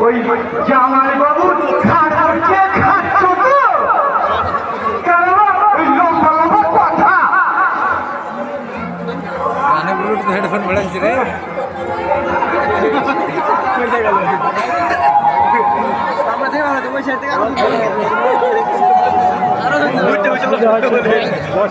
ওই জামাই বাবু খাচ্ছে খাচ্ছ তো? হেডফোন পড়াচ্ছি রে। দশ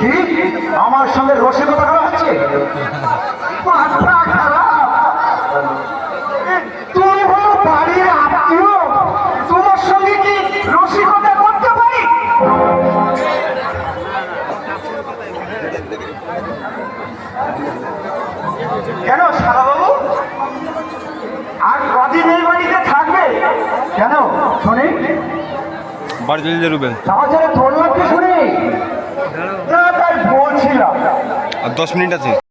কি? আমার সঙ্গে রসিকতা করা হচ্ছে? মাথা খারাপ তুমি হলো বাড়ির আত্মীয়? তোমার সঙ্গে কি রসিকতা করতে পারি? কেন সারাবাবু আর কদিন এই বাড়িতে থাকবে? কেন শুনি বাড়ি চলে যা রুবেল। তাহলে তোর লোককে শুনি আর দশ মিনিট আছে।